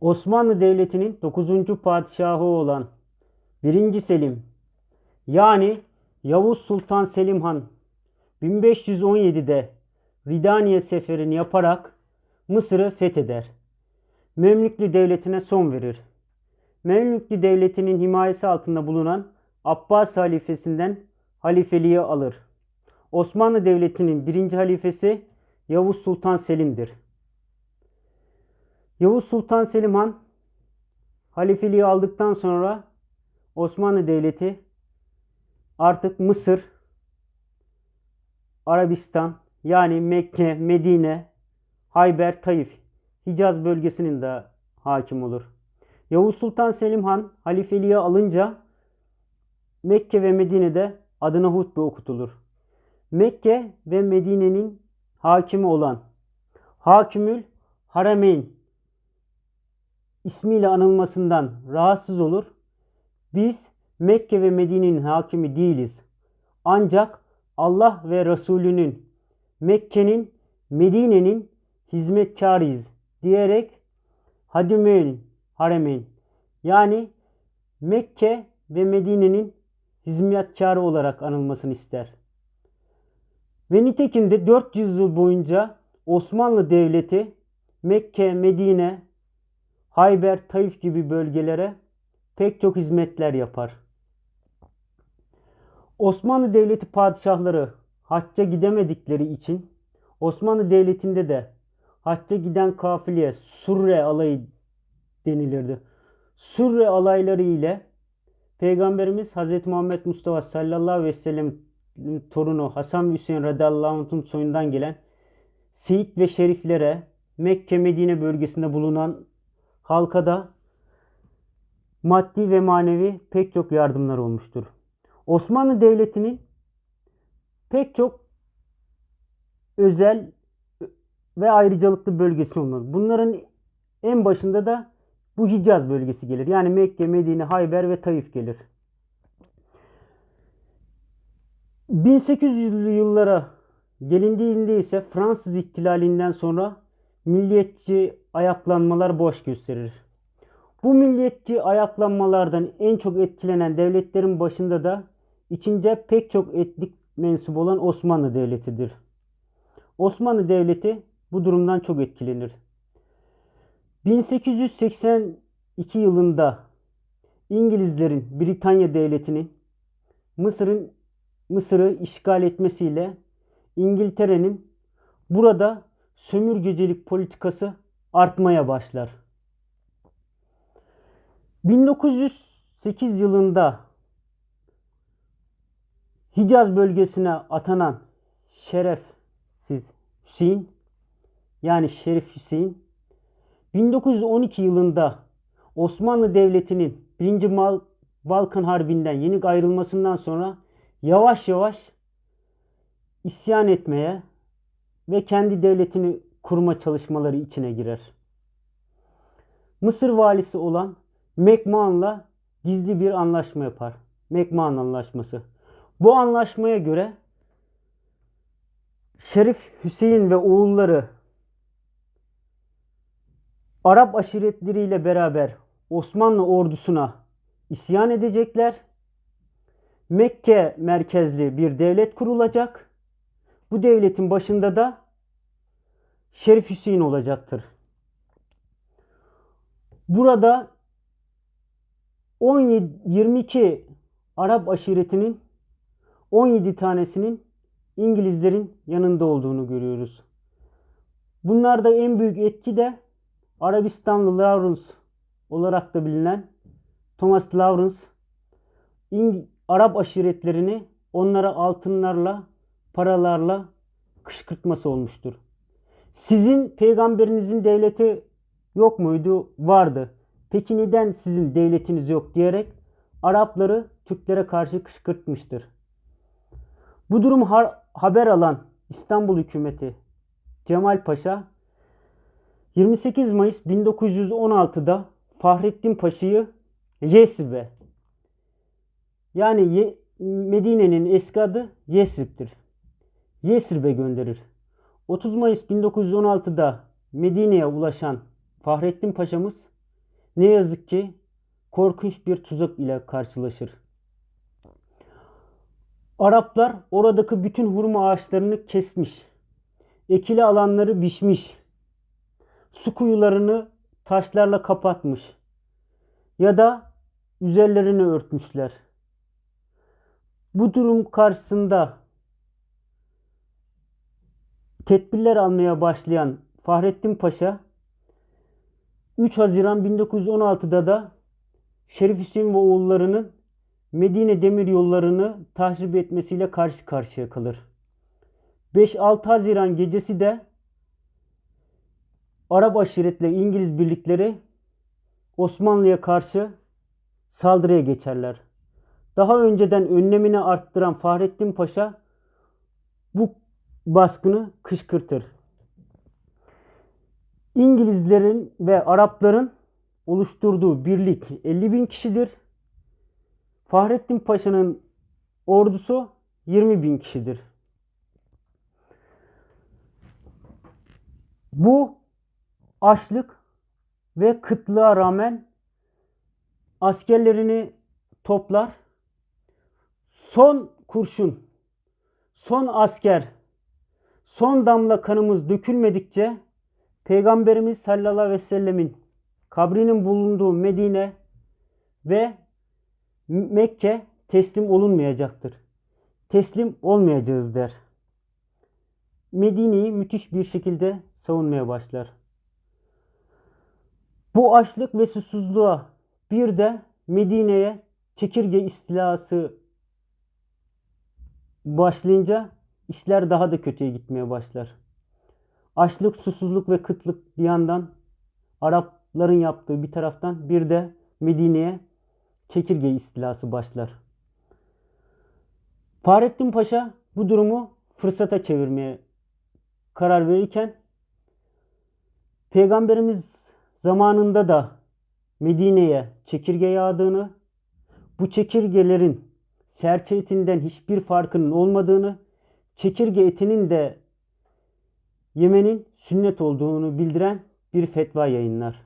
Osmanlı Devleti'nin 9. padişahı olan 1. Selim yani Yavuz Sultan Selim Han 1517'de Ridaniye seferini yaparak Mısır'ı fetheder. Memlüklü Devleti'ne son verir. Memlüklü Devleti'nin himayesi altında bulunan Abbas halifesinden halifeliği alır. Osmanlı Devleti'nin birinci halifesi Yavuz Sultan Selim'dir. Yavuz Sultan Selim Han halifeliği aldıktan sonra Osmanlı Devleti artık Mısır, Arabistan yani Mekke, Medine, Hayber, Taif, Hicaz bölgesinin de hakim olur. Yavuz Sultan Selim Han halifeliği alınca Mekke ve Medine'de adına hutbe okutulur. Mekke ve Medine'nin hakimi olan Hakimül Harameyn ismiyle anılmasından rahatsız olur. Biz Mekke ve Medine'nin hakimi değiliz. Ancak Allah ve Resulünün Mekke'nin, Medine'nin hizmetkarıyız diyerek Hadimül Haremeyn yani Mekke ve Medine'nin hizmetkarı olarak anılmasını ister. Ve nitekim de 400 yıl boyunca Osmanlı Devleti Mekke, Medine, Hayber, Taif gibi bölgelere pek çok hizmetler yapar. Osmanlı Devleti padişahları hacca gidemedikleri için Osmanlı Devleti'nde de hacca giden kafileye surre alayı denilirdi. Surre alayları ile Peygamberimiz Hz. Muhammed Mustafa sallallahu aleyhi ve sellem torunu Hasan Hüseyin radıyallahu anh'ın soyundan gelen Seyit ve Şeriflere Mekke Medine bölgesinde bulunan halkada maddi ve manevi pek çok yardımlar olmuştur. Osmanlı Devleti'nin pek çok özel ve ayrıcalıklı bölgesi olmalı. Bunların en başında da bu Hicaz bölgesi gelir. Yani Mekke, Medine, Hayber ve Taif gelir. 1800'lü yıllara gelindiğinde ise Fransız ihtilalinden sonra milliyetçi ayaklanmalar boş gösterir. Bu milliyetçi ayaklanmalardan en çok etkilenen devletlerin başında da içince pek çok etnik mensup olan Osmanlı Devleti'dir. Osmanlı Devleti bu durumdan çok etkilenir. 1882 yılında İngilizlerin Britanya Devleti'nin Mısır'ın Mısır'ı işgal etmesiyle İngiltere'nin burada sömürgecilik politikası artmaya başlar. 1908 yılında Hicaz bölgesine atanan şerefsiz Hüseyin yani Şerif Hüseyin 1912 yılında Osmanlı Devleti'nin 1. Balkan Harbi'nden yenik ayrılmasından sonra yavaş yavaş isyan etmeye ve kendi devletini kurma çalışmaları içine girer. Mısır valisi olan McMahon'la gizli bir anlaşma yapar. McMahon Anlaşması. Bu anlaşmaya göre Şerif Hüseyin ve oğulları Arap aşiretleriyle beraber Osmanlı ordusuna isyan edecekler. Mekke merkezli bir devlet kurulacak. Bu devletin başında da Şerif Hüseyin olacaktır. Burada 17 22 Arap aşiretinin 17 tanesinin İngilizlerin yanında olduğunu görüyoruz. Bunlarda en büyük etki de Arabistanlı Lawrence olarak da bilinen Thomas Lawrence İng Arap aşiretlerini onlara altınlarla, paralarla kışkırtması olmuştur. Sizin peygamberinizin devleti yok muydu? Vardı. Peki neden sizin devletiniz yok diyerek Arapları Türklere karşı kışkırtmıştır. Bu durum haber alan İstanbul hükümeti Cemal Paşa 28 Mayıs 1916'da Fahrettin Paşa'yı Yesrib'e yani Medine'nin eski adı Yesrib'dir. Yesrib'e gönderir. 30 Mayıs 1916'da Medine'ye ulaşan Fahrettin Paşa'mız ne yazık ki korkunç bir tuzak ile karşılaşır. Araplar oradaki bütün hurma ağaçlarını kesmiş. Ekili alanları biçmiş. Su kuyularını taşlarla kapatmış. Ya da üzerlerini örtmüşler. Bu durum karşısında tedbirler almaya başlayan Fahrettin Paşa 3 Haziran 1916'da da Şerif Hüseyin ve oğullarının Medine demir yollarını tahrip etmesiyle karşı karşıya kalır. 5-6 Haziran gecesi de Arap aşiretle İngiliz birlikleri Osmanlı'ya karşı saldırıya geçerler. Daha önceden önlemini arttıran Fahrettin Paşa bu baskını kışkırtır. İngilizlerin ve Arapların oluşturduğu birlik 50 bin kişidir. Fahrettin Paşa'nın ordusu 20 bin kişidir. Bu açlık ve kıtlığa rağmen askerlerini toplar. Son kurşun, son asker, son damla kanımız dökülmedikçe Peygamberimiz sallallahu aleyhi ve sellemin kabrinin bulunduğu Medine ve Mekke teslim olunmayacaktır. Teslim olmayacağız der. Medine'yi müthiş bir şekilde savunmaya başlar. Bu açlık ve susuzluğa bir de Medine'ye çekirge istilası başlayınca işler daha da kötüye gitmeye başlar. Açlık, susuzluk ve kıtlık bir yandan Arapların yaptığı bir taraftan bir de Medine'ye çekirge istilası başlar. Fahrettin Paşa bu durumu fırsata çevirmeye karar verirken Peygamberimiz zamanında da Medine'ye çekirge yağdığını, bu çekirgelerin serçe etinden hiçbir farkının olmadığını, çekirge etinin de yemenin sünnet olduğunu bildiren bir fetva yayınlar.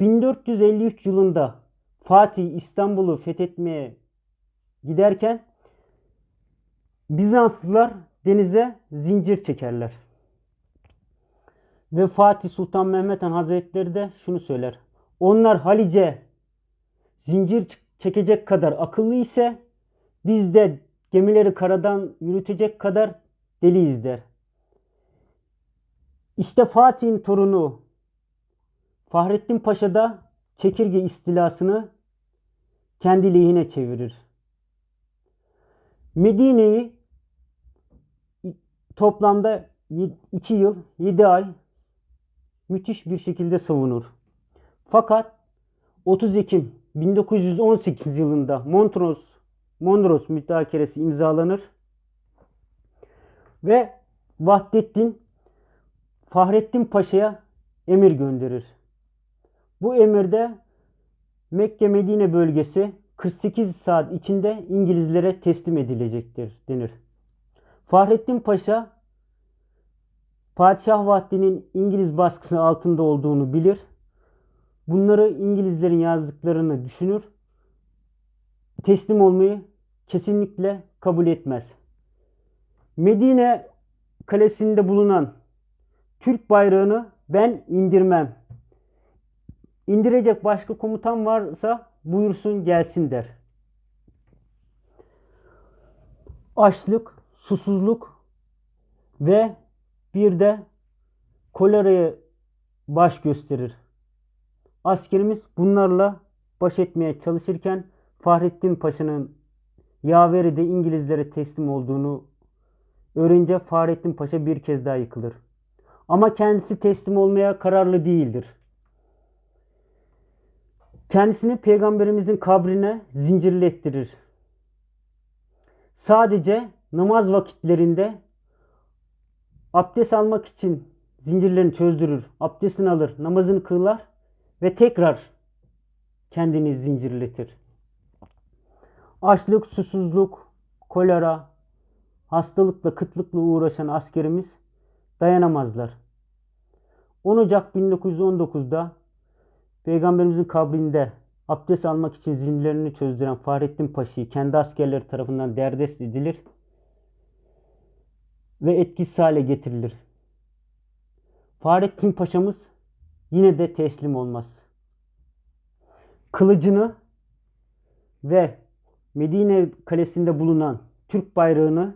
1453 yılında Fatih İstanbul'u fethetmeye giderken Bizanslılar denize zincir çekerler. Ve Fatih Sultan Mehmet Han Hazretleri de şunu söyler. Onlar Halice zincir çekecek kadar akıllı ise biz de gemileri karadan yürütecek kadar deliyiz der. İşte Fatih'in torunu Fahrettin Paşa da çekirge istilasını kendi lehine çevirir. Medine'yi toplamda 2 yıl 7 ay müthiş bir şekilde savunur. Fakat 30 Ekim 1918 yılında Montrose Mondros mütakeresi imzalanır ve Vahdettin Fahrettin Paşa'ya emir gönderir. Bu emirde Mekke Medine bölgesi 48 saat içinde İngilizlere teslim edilecektir denir. Fahrettin Paşa Padişah Vahdettin'in İngiliz baskısı altında olduğunu bilir. Bunları İngilizlerin yazdıklarını düşünür. Teslim olmayı kesinlikle kabul etmez. Medine kalesinde bulunan Türk bayrağını ben indirmem. İndirecek başka komutan varsa buyursun gelsin der. Açlık, susuzluk ve bir de koleraya baş gösterir. Askerimiz bunlarla baş etmeye çalışırken Fahrettin Paşa'nın yaveri de İngilizlere teslim olduğunu öğrenince Fahrettin Paşa bir kez daha yıkılır. Ama kendisi teslim olmaya kararlı değildir. Kendisini peygamberimizin kabrine zincirlettirir. Sadece namaz vakitlerinde abdest almak için zincirlerini çözdürür. Abdestini alır, namazını kılar ve tekrar kendini zincirletir. Açlık, susuzluk, kolera, hastalıkla, kıtlıkla uğraşan askerimiz dayanamazlar. 10 Ocak 1919'da Peygamberimizin kabrinde abdest almak için zincirlerini çözdüren Fahrettin Paşa'yı kendi askerleri tarafından derdest edilir ve etkisiz hale getirilir. Fahrettin Paşa'mız yine de teslim olmaz. Kılıcını ve Medine kalesinde bulunan Türk bayrağını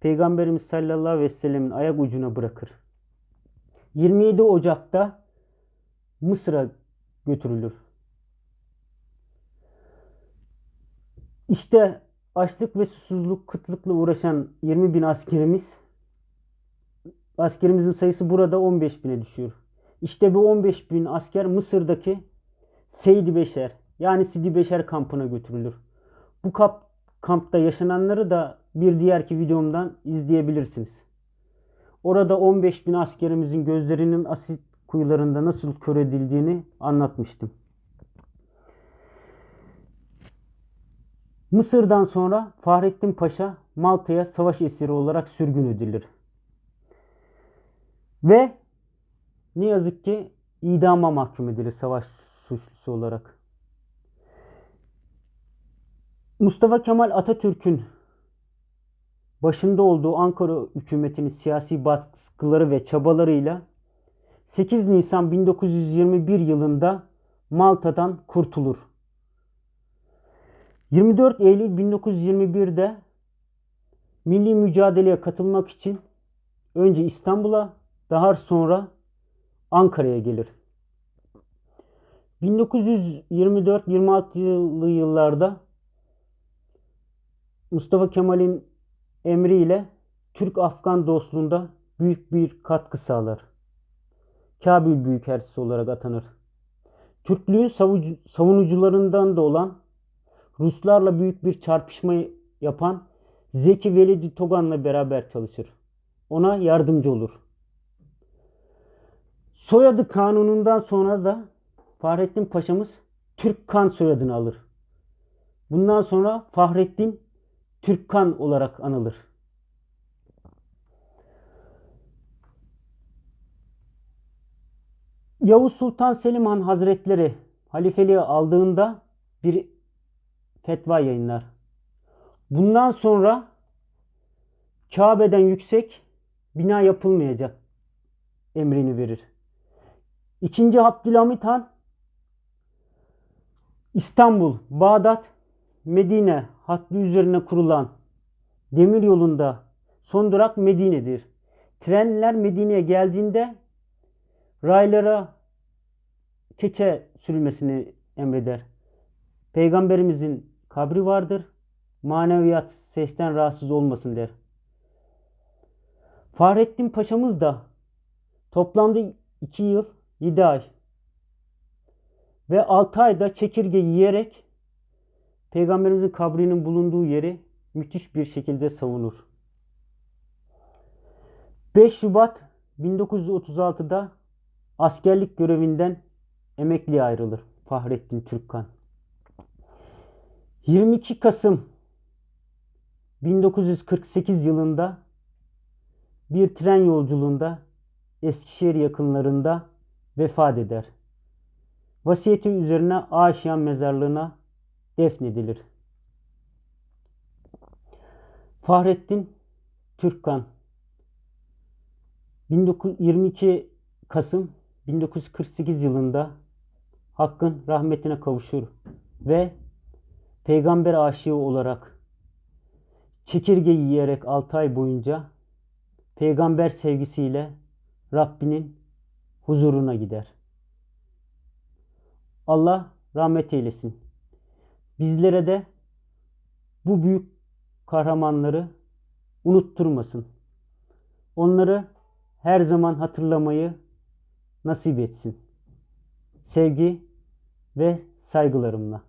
Peygamberimiz sallallahu aleyhi ve sellemin ayak ucuna bırakır. 27 Ocak'ta Mısır'a götürülür. İşte açlık ve susuzluk, kıtlıkla uğraşan 20 bin askerimiz askerimizin sayısı burada 15 bine düşüyor. İşte bu 15 bin asker Mısır'daki Seydi Beşer yani Sidi Beşer kampına götürülür. Bu kamp, kampta yaşananları da bir diğerki videomdan izleyebilirsiniz. Orada 15 bin askerimizin gözlerinin asit kuyularında nasıl kör edildiğini anlatmıştım. Mısır'dan sonra Fahrettin Paşa Malta'ya savaş esiri olarak sürgün edilir. Ve ne yazık ki idama mahkum edilir savaş suçlusu olarak. Mustafa Kemal Atatürk'ün başında olduğu Ankara hükümetinin siyasi baskıları ve çabalarıyla 8 Nisan 1921 yılında Malta'dan kurtulur. 24 Eylül 1921'de milli mücadeleye katılmak için önce İstanbul'a daha sonra Ankara'ya gelir. 1924-26'lı yıllarda Mustafa Kemal'in emriyle Türk-Afgan dostluğunda büyük bir katkı sağlar. Kabil Büyükelçisi olarak atanır. Türklüğün savunucularından da olan Ruslarla büyük bir çarpışma yapan Zeki Velidi Togan'la beraber çalışır. Ona yardımcı olur. Soyadı kanunundan sonra da Fahrettin Paşa'mız Türk Kan soyadını alır. Bundan sonra Fahrettin Türkkan olarak anılır. Yavuz Sultan Selim Han Hazretleri halifeliği aldığında bir fetva yayınlar. Bundan sonra Kabe'den yüksek bina yapılmayacak emrini verir. İkinci Abdülhamit Han İstanbul, Bağdat, Medine hattı üzerine kurulan demir yolunda son durak Medine'dir. Trenler Medine'ye geldiğinde raylara keçe sürülmesini emreder. Peygamberimizin kabri vardır. Maneviyat sesten rahatsız olmasın der. Fahrettin Paşa'mız da toplamda 2 yıl 7 ay ve 6 ayda çekirge yiyerek Peygamberimizin kabrinin bulunduğu yeri müthiş bir şekilde savunur. 5 Şubat 1936'da askerlik görevinden emekliye ayrılır Fahrettin Türkkan. 22 Kasım 1948 yılında bir tren yolculuğunda Eskişehir yakınlarında vefat eder. Vasiyeti üzerine Aşiyan mezarlığına defnedilir. Fahrettin Türkkan 22 Kasım 1948 yılında Hakk'ın rahmetine kavuşur ve peygamber aşığı olarak çekirge yiyerek 6 ay boyunca peygamber sevgisiyle Rabbinin huzuruna gider. Allah rahmet eylesin. Bizlere de bu büyük kahramanları unutturmasın. Onları her zaman hatırlamayı nasip etsin. Sevgi ve saygılarımla.